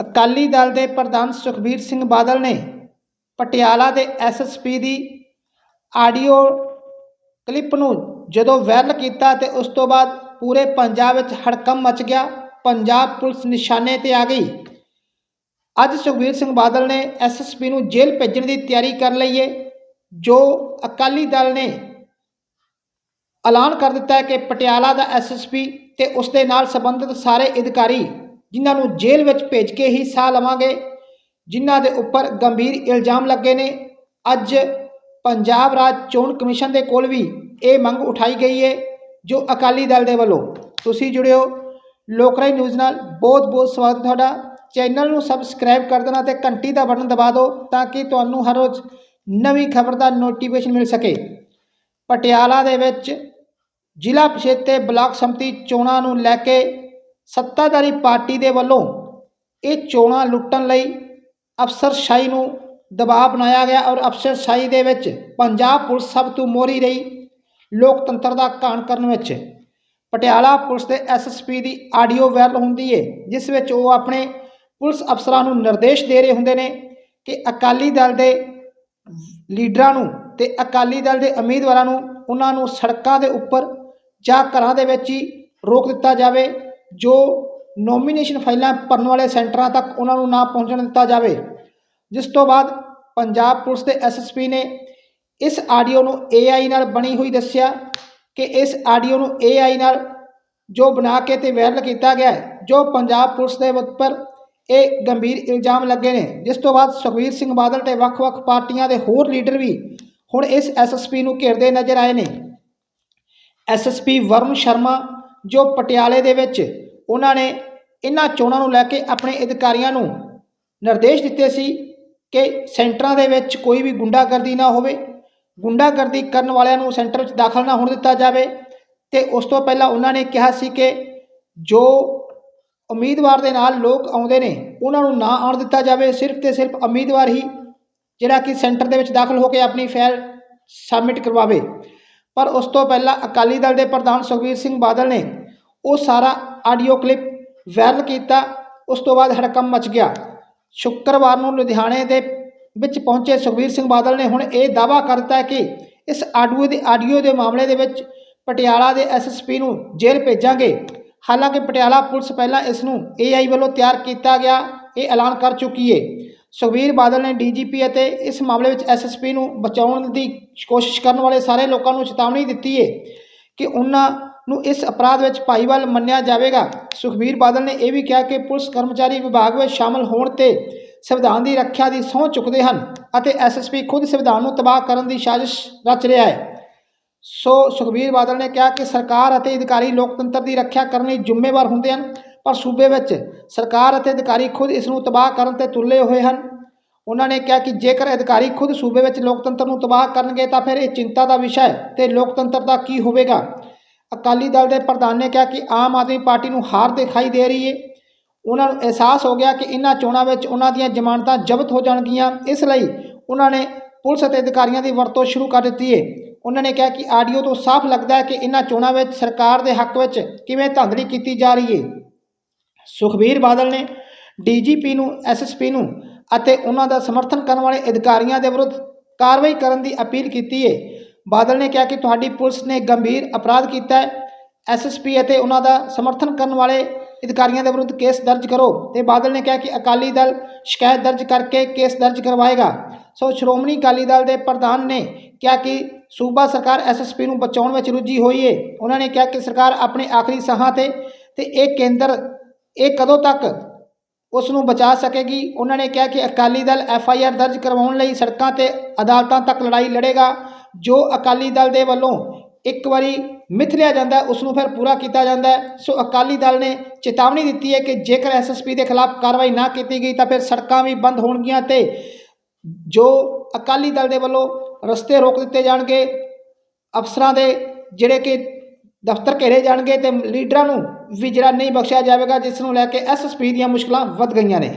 ਅਕਾਲੀ ਦਲ ਦੇ ਪ੍ਰਧਾਨ ਸੁਖਬੀਰ ਸਿੰਘ ਬਾਦਲ ਨੇ ਪਟਿਆਲਾ ਦੇ ਐਸਐਸਪੀ ਦੀ ਆਡੀਓ ਕਲਿੱਪ ਨੂੰ ਜਦੋਂ ਵਾਇਰਲ ਕੀਤਾ ਤੇ ਉਸ ਤੋਂ ਬਾਅਦ ਪੂਰੇ ਪੰਜਾਬ ਵਿੱਚ ਹੜਕੰਪ ਮਚ ਗਿਆ, ਪੰਜਾਬ ਪੁਲਿਸ ਨਿਸ਼ਾਨੇ ਤੇ ਆ ਗਈ। ਅੱਜ ਸੁਖਬੀਰ ਸਿੰਘ ਬਾਦਲ ਨੇ ਐਸਐਸਪੀ ਨੂੰ ਜੇਲ੍ਹ ਭੇਜਣ ਦੀ ਤਿਆਰੀ ਕਰ ਲਈ ਏ, ਜੋ ਅਕਾਲੀ ਦਲ ਨੇ ਐਲਾਨ ਕਰ ਦਿੱਤਾ ਹੈ ਕਿ ਪਟਿਆਲਾ ਦਾ ਐਸਐਸਪੀ ਤੇ ਉਸ ਦੇ ਨਾਲ ਸੰਬੰਧਿਤ ਸਾਰੇ ਅਧਿਕਾਰੀ ਜਿਨ੍ਹਾਂ ਨੂੰ ਜੇਲ੍ਹ ਵਿੱਚ ਭੇਜ ਕੇ ਹੀ ਸਾਹ ਲਵਾਂਗੇ, ਜਿਨ੍ਹਾਂ ਦੇ ਉੱਪਰ ਗੰਭੀਰ ਇਲਜ਼ਾਮ ਲੱਗੇ ਨੇ। ਅੱਜ ਪੰਜਾਬ ਰਾਜ ਚੋਣ ਕਮਿਸ਼ਨ ਦੇ ਕੋਲ ਵੀ ਇਹ ਮੰਗ ਉਠਾਈ ਗਈ ਹੈ ਜੋ ਅਕਾਲੀ ਦਲ ਦੇ ਵੱਲੋਂ। ਤੁਸੀਂ ਜੁੜਿਓ ਲੋਕਰਾਈ ਨਿਊਜ਼ ਨਾਲ। ਬਹੁਤ ਬਹੁਤ ਸਵਾਗਤ ਤੁਹਾਡਾ। ਚੈਨਲ ਨੂੰ ਸਬਸਕ੍ਰਾਈਬ ਕਰ ਦੇਣਾ ਤੇ ਘੰਟੀ ਦਾ ਬਟਨ ਦਬਾ ਦਿਓ ਤਾਂ ਕਿ ਤੁਹਾਨੂੰ ਹਰ ਰੋਜ਼ ਨਵੀਂ ਖਬਰ ਦਾ ਨੋਟੀਫਿਕੇਸ਼ਨ ਮਿਲ ਸਕੇ। ਪਟਿਆਲਾ ਦੇ ਵਿੱਚ ਜ਼ਿਲ੍ਹਾ ਪ੍ਰੀਸ਼ਦ ਤੇ ਬਲਾਕ ਸੰਮਤੀ ਚੋਣਾਂ ਨੂੰ ਲੈ ਕੇ ਸੱਤਾਧਾਰੀ ਪਾਰਟੀ ਦੇ ਵੱਲੋਂ ਇਹ ਚੋਣਾਂ ਲੁੱਟਣ ਲਈ ਅਫਸਰਸ਼ਾਹੀ ਨੂੰ ਦਬਾਅ ਬਣਾਇਆ ਗਿਆ ਔਰ ਅਫਸਰਸ਼ਾਹੀ ਦੇ ਵਿੱਚ ਪੰਜਾਬ ਪੁਲਿਸ ਸਭ ਤੋਂ ਮੋਹਰੀ ਰਹੀ ਲੋਕਤੰਤਰ ਦਾ ਘਾਣ ਕਰਨ ਵਿੱਚ। ਪਟਿਆਲਾ ਪੁਲਿਸ ਦੇ ਐਸਐਸਪੀ ਦੀ ਆਡੀਓ ਵਾਇਰਲ ਹੁੰਦੀ ਹੈ ਜਿਸ ਵਿੱਚ ਉਹ ਆਪਣੇ ਪੁਲਿਸ ਅਫਸਰਾਂ ਨੂੰ ਨਿਰਦੇਸ਼ ਦੇ ਰਹੇ ਹੁੰਦੇ ਨੇ ਕਿ ਅਕਾਲੀ ਦਲ ਦੇ ਲੀਡਰਾਂ ਨੂੰ ਤੇ ਅਕਾਲੀ ਦਲ ਦੇ ਉਮੀਦਵਾਰਾਂ ਨੂੰ ਉਹਨਾਂ ਨੂੰ ਸੜਕਾਂ ਦੇ ਉੱਪਰ ਜਾਂ ਘਰਾਂ ਦੇ ਵਿੱਚ ਹੀ ਰੋਕ ਦਿੱਤਾ ਜਾਵੇ। ਜੋ ਨੋਮੀਨੇਸ਼ਨ ਫਾਈਲਾਂ ਭਰਨ ਵਾਲੇ ਸੈਂਟਰਾਂ ਤੱਕ ਉਹਨਾਂ ਨੂੰ ਨਾ ਪਹੁੰਚਣ ਦਿੱਤਾ ਜਾਵੇ, ਜਿਸ ਤੋਂ ਬਾਅਦ ਪੰਜਾਬ ਪੁਲਿਸ ਦੇ ਐਸਐਸਪੀ ਨੇ ਇਸ ਆਡੀਓ ਨੂੰ AI ਨਾਲ ਬਣੀ ਹੋਈ ਦੱਸਿਆ ਕਿ ਇਸ ਆਡੀਓ ਨੂੰ AI ਨਾਲ ਜੋ ਬਣਾ ਕੇ ਤੇ ਵਾਇਰਲ ਕੀਤਾ ਗਿਆ ਹੈ, ਜੋ ਪੰਜਾਬ ਪੁਲਿਸ ਦੇ ਉੱਪਰ ਇਹ ਗੰਭੀਰ ਇਲਜ਼ਾਮ ਲੱਗੇ ਨੇ। ਜਿਸ ਤੋਂ ਬਾਅਦ ਸੁਖਬੀਰ ਸਿੰਘ ਬਾਦਲ ਤੇ ਵੱਖ-ਵੱਖ ਪਾਰਟੀਆਂ ਦੇ ਹੋਰ ਲੀਡਰ ਵੀ ਹੁਣ ਇਸ ਐਸਐਸਪੀ ਨੂੰ ਘੇਰਦੇ ਨਜ਼ਰ ਆਏ ਨੇ। ਐਸਐਸਪੀ ਵਰੁਣ ਸ਼ਰਮਾ, ਜੋ ਪਟਿਆਲੇ ਦੇ ਵਿੱਚ ਉਹਨਾਂ ਨੇ ਇਹਨਾਂ ਚੋਣਾਂ ਨੂੰ ਲੈ ਕੇ ਆਪਣੇ ਅਧਿਕਾਰੀਆਂ ਨੂੰ ਨਿਰਦੇਸ਼ ਦਿੱਤੇ ਸੀ ਕਿ ਸੈਂਟਰਾਂ ਦੇ ਵਿੱਚ ਕੋਈ ਵੀ ਗੁੰਡਾਗਰਦੀ ਨਾ ਹੋਵੇ। ਗੁੰਡਾਗਰਦੀ ਕਰਨ ਵਾਲਿਆਂ ਨੂੰ ਸੈਂਟਰ ਵਿੱਚ ਦਾਖਲ ਨਾ ਹੋਣ ਦਿੱਤਾ ਜਾਵੇ ਤੇ ਉਸ ਤੋਂ ਪਹਿਲਾਂ ਉਹਨਾਂ ਨੇ ਕਿਹਾ ਸੀ ਕਿ ਜੋ ਉਮੀਦਵਾਰ ਦੇ ਨਾਲ ਲੋਕ ਆਉਂਦੇ ਨੇ, ਉਹਨਾਂ ਨੂੰ ਨਾ ਆਉਣ ਦਿੱਤਾ ਜਾਵੇ। ਸਿਰਫ ਤੇ ਸਿਰਫ ਉਮੀਦਵਾਰ ਹੀ ਜਿਹੜਾ ਕਿ ਸੈਂਟਰ ਦੇ ਵਿੱਚ ਦਾਖਲ ਹੋ ਕੇ ਆਪਣੀ ਫਾਈਲ ਸਬਮਿਟ ਕਰਵਾਵੇ। ਪਰ ਉਸ ਤੋਂ ਪਹਿਲਾਂ ਅਕਾਲੀ ਦਲ ਦੇ ਪ੍ਰਧਾਨ ਸੁਖਬੀਰ ਸਿੰਘ ਬਾਦਲ ਨੇ ਉਹ ਸਾਰਾ ਆਡੀਓ ਕਲਿੱਪ ਵਾਇਰਲ ਕੀਤਾ, ਉਸ ਤੋਂ ਬਾਅਦ ਹੜਕੰਪ ਮਚ ਗਿਆ। ਸ਼ੁੱਕਰਵਾਰ ਨੂੰ ਲੁਧਿਆਣੇ ਦੇ ਵਿੱਚ ਪਹੁੰਚੇ ਸੁਖਬੀਰ ਸਿੰਘ ਬਾਦਲ ਨੇ ਹੁਣ ਇਹ ਦਾਅਵਾ ਕਰ ਦਿੱਤਾ ਕਿ ਇਸ ਆਡੀਓ ਦੇ ਆਡੀਓ ਦੇ ਮਾਮਲੇ ਦੇ ਵਿੱਚ ਪਟਿਆਲਾ ਦੇ ਐਸਐਸਪੀ ਨੂੰ ਜੇਲ੍ਹ ਭੇਜਾਂਗੇ। ਹਾਲਾਂਕਿ ਪਟਿਆਲਾ ਪੁਲਿਸ ਪਹਿਲਾਂ ਇਸ ਨੂੰ AI ਵੱਲੋਂ ਤਿਆਰ ਕੀਤਾ ਗਿਆ, ਇਹ ਐਲਾਨ ਕਰ ਚੁੱਕੀ ਹੈ ਸੁਖਬੀਰ ਬਾਦਲ ਨੇ ਡੀਜੀਪੀ ਅਤੇ ਇਸ ਮਾਮਲੇ ਵਿੱਚ ਐਸਐਸਪੀ ਨੂੰ ਬਚਾਉਣ ਦੀ ਕੋਸ਼ਿਸ਼ ਕਰਨ ਵਾਲੇ ਸਾਰੇ ਲੋਕਾਂ ਨੂੰ ਚੇਤਾਵਨੀ ਦਿੱਤੀ ਹੈ ਕਿ ਉਹਨਾਂ ਨੂੰ ਇਸ ਅਪਰਾਧ ਵਿੱਚ ਭਾਈਵਾਲ ਮੰਨਿਆ ਜਾਵੇਗਾ। ਸੁਖਬੀਰ ਬਾਦਲ ਨੇ ਇਹ ਵੀ ਕਿਹਾ ਕਿ ਪੁਲਿਸ ਕਰਮਚਾਰੀ ਵਿਭਾਗ ਵਿੱਚ ਸ਼ਾਮਲ ਹੋਣ ਤੇ ਸੰਵਿਧਾਨ ਦੀ ਰੱਖਿਆ ਦੀ ਸਹੁੰ ਚੁੱਕਦੇ ਹਨ ਅਤੇ ਐਸਐਸਪੀ ਖੁਦ ਸੰਵਿਧਾਨ ਨੂੰ ਤਬਾਹ ਕਰਨ ਦੀ ਸਾਜ਼ਿਸ਼ ਰਚ ਰਿਹਾ ਹੈ। ਸੋ ਸੁਖਬੀਰ ਬਾਦਲ ਨੇ ਕਿਹਾ ਕਿ ਸਰਕਾਰ ਅਤੇ ਅਧਿਕਾਰੀ ਲੋਕਤੰਤਰ ਦੀ ਰੱਖਿਆ ਕਰਨ ਲਈ ਜ਼ਿੰਮੇਵਾਰ ਹੁੰਦੇ ਹਨ, ਪਰ ਸੂਬੇ ਵਿੱਚ ਸਰਕਾਰ ਅਤੇ ਅਧਿਕਾਰੀ ਖੁਦ ਇਸ ਨੂੰ ਤਬਾਹ ਕਰਨ ਤੇ ਤੁਲੇ ਹੋਏ ਹਨ। ਉਹਨਾਂ ਨੇ ਕਿਹਾ ਕਿ ਜੇਕਰ ਅਧਿਕਾਰੀ ਖੁਦ ਸੂਬੇ ਵਿੱਚ ਲੋਕਤੰਤਰ ਨੂੰ ਤਬਾਹ ਕਰਨਗੇ ਤਾਂ ਫਿਰ ਇਹ ਚਿੰਤਾ ਦਾ ਵਿਸ਼ਾ ਹੈ ਤੇ ਲੋਕਤੰਤਰ ਦਾ ਕੀ ਹੋਵੇਗਾ। ਅਕਾਲੀ ਦਲ ਦੇ ਪ੍ਰਧਾਨ ਨੇ ਕਿਹਾ ਕਿ ਆਮ ਆਦਮੀ ਪਾਰਟੀ ਨੂੰ ਹਾਰ ਦਿਖਾਈ ਦੇ ਰਹੀ ਹੈ ਉਹਨਾਂ ਨੂੰ ਅਹਿਸਾਸ ਹੋ ਗਿਆ ਕਿ ਇਹਨਾਂ ਚੋਣਾਂ ਵਿੱਚ ਉਹਨਾਂ ਦੀਆਂ ਜ਼ਮਾਨਤਾਂ ਜ਼ਬਤ ਹੋ ਜਾਣਗੀਆਂ, ਇਸ ਲਈ ਉਹਨਾਂ ਨੇ ਪੁਲਿਸ ਅਤੇ ਅਧਿਕਾਰੀਆਂ ਦੀ ਵਰਤੋਂ ਸ਼ੁਰੂ ਕਰ ਦਿੱਤੀ ਹੈ ਉਹਨਾਂ ਨੇ ਕਿਹਾ ਕਿ ਆਡੀਓ ਤੋਂ ਸਾਫ਼ ਲੱਗਦਾ ਹੈ ਕਿ ਇਹਨਾਂ ਚੋਣਾਂ ਵਿੱਚ ਸਰਕਾਰ ਦੇ ਹੱਕ ਵਿੱਚ ਕਿਵੇਂ ਧਾਂਦਲੀ ਕੀਤੀ ਜਾ ਰਹੀ ਹੈ ਸੁਖਬੀਰ ਬਾਦਲ ਨੇ ਡੀਜੀਪੀ ਨੂੰ ਐਸਐਸਪੀ ਨੂੰ ਅਤੇ ਉਹਨਾਂ ਦਾ ਸਮਰਥਨ ਕਰਨ ਵਾਲੇ ਅਧਿਕਾਰੀਆਂ ਦੇ ਵਿਰੁੱਧ ਕਾਰਵਾਈ ਕਰਨ ਦੀ ਅਪੀਲ ਕੀਤੀ ਹੈ ਬਾਦਲ ਨੇ ਕਿਹਾ ਕਿ ਤੁਹਾਡੀ ਪੁਲਿਸ ਨੇ ਗੰਭੀਰ ਅਪਰਾਧ ਕੀਤਾ ਹੈ। ਐਸਐਸਪੀ ਅਤੇ ਉਹਨਾਂ ਦਾ ਸਮਰਥਨ ਕਰਨ ਵਾਲੇ ਅਧਿਕਾਰੀਆਂ ਦੇ ਵਿਰੁੱਧ ਕੇਸ ਦਰਜ ਕਰੋ। ਤੇ ਬਾਦਲ ਨੇ ਕਿਹਾ ਕਿ ਅਕਾਲੀ ਦਲ ਸ਼ਿਕਾਇਤ ਦਰਜ ਕਰਕੇ ਕੇਸ ਦਰਜ ਕਰਵਾਏਗਾ। ਸੋ ਸ਼੍ਰੋਮਣੀ ਅਕਾਲੀ ਦਲ ਦੇ ਪ੍ਰਧਾਨ ਨੇ ਕਿਹਾ ਕਿ ਸੂਬਾ ਸਰਕਾਰ ਐਸਐਸਪੀ ਨੂੰ ਬਚਾਉਣ ਵਿੱਚ ਰੁੱਝੀ ਹੋਈ ਹੈ ਉਹਨਾਂ ਨੇ ਕਿਹਾ ਕਿ ਸਰਕਾਰ ਆਪਣੇ ਆਖਰੀ ਸਾਹਾਂ ਤੇ ਤੇ ਇਹ ਕੇਂਦਰ ਇਹ ਕਦੋਂ ਤੱਕ ਉਸ ਨੂੰ ਬਚਾ ਸਕੇਗੀ? ਉਹਨਾਂ ਨੇ ਕਿਹਾ ਕਿ Akali Dal F I R ਦਰਜ ਕਰਵਾਉਣ ਲਈ ਸੜਕਾਂ ਤੇ ਅਦਾਲਤਾਂ ਤੱਕ ਲੜਾਈ ਲੜੇਗਾ। ਜੋ ਅਕਾਲੀ ਦਲ ਦੇ ਵੱਲੋਂ ਇੱਕ ਵਾਰੀ ਮਿਥ ਲਿਆ ਜਾਂਦਾ ਹੈ, ਉਸ ਨੂੰ ਫਿਰ ਪੂਰਾ ਕੀਤਾ ਜਾਂਦਾ ਸੋ ਅਕਾਲੀ ਦਲ ਨੇ ਚੇਤਾਵਨੀ ਦਿੱਤੀ ਹੈ ਕਿ ਜੇਕਰ ਐਸਐਸਪੀ ਦੇ ਖਿਲਾਫ ਕਾਰਵਾਈ ਨਾ ਕੀਤੀ ਗਈ ਤਾਂ ਫਿਰ ਸੜਕਾਂ ਵੀ ਬੰਦ ਹੋਣਗੀਆਂ ਤੇ ਜੋ ਅਕਾਲੀ ਦਲ ਦੇ ਵੱਲੋਂ ਰਸਤੇ ਰੋਕ ਦਿੱਤੇ ਜਾਣਗੇ ਅਫਸਰਾਂ ਦੇ ਜਿਹੜੇ ਕਿ ਦਫ਼ਤਰ ਘੇਰੇ ਜਾਣਗੇ ਤੇ ਲੀਡਰਾਂ ਨੂੰ ਵੀ ਜਿਹੜਾ ਨਹੀਂ ਬਖਸ਼ਿਆ ਜਾਵੇਗਾ ਜਿਸ ਨੂੰ ਲੈ ਕੇ ਐਸਐਸਪੀ ਦੀਆਂ ਮੁਸ਼ਕਲਾਂ ਵੱਧ ਗਈਆਂ ਨੇ।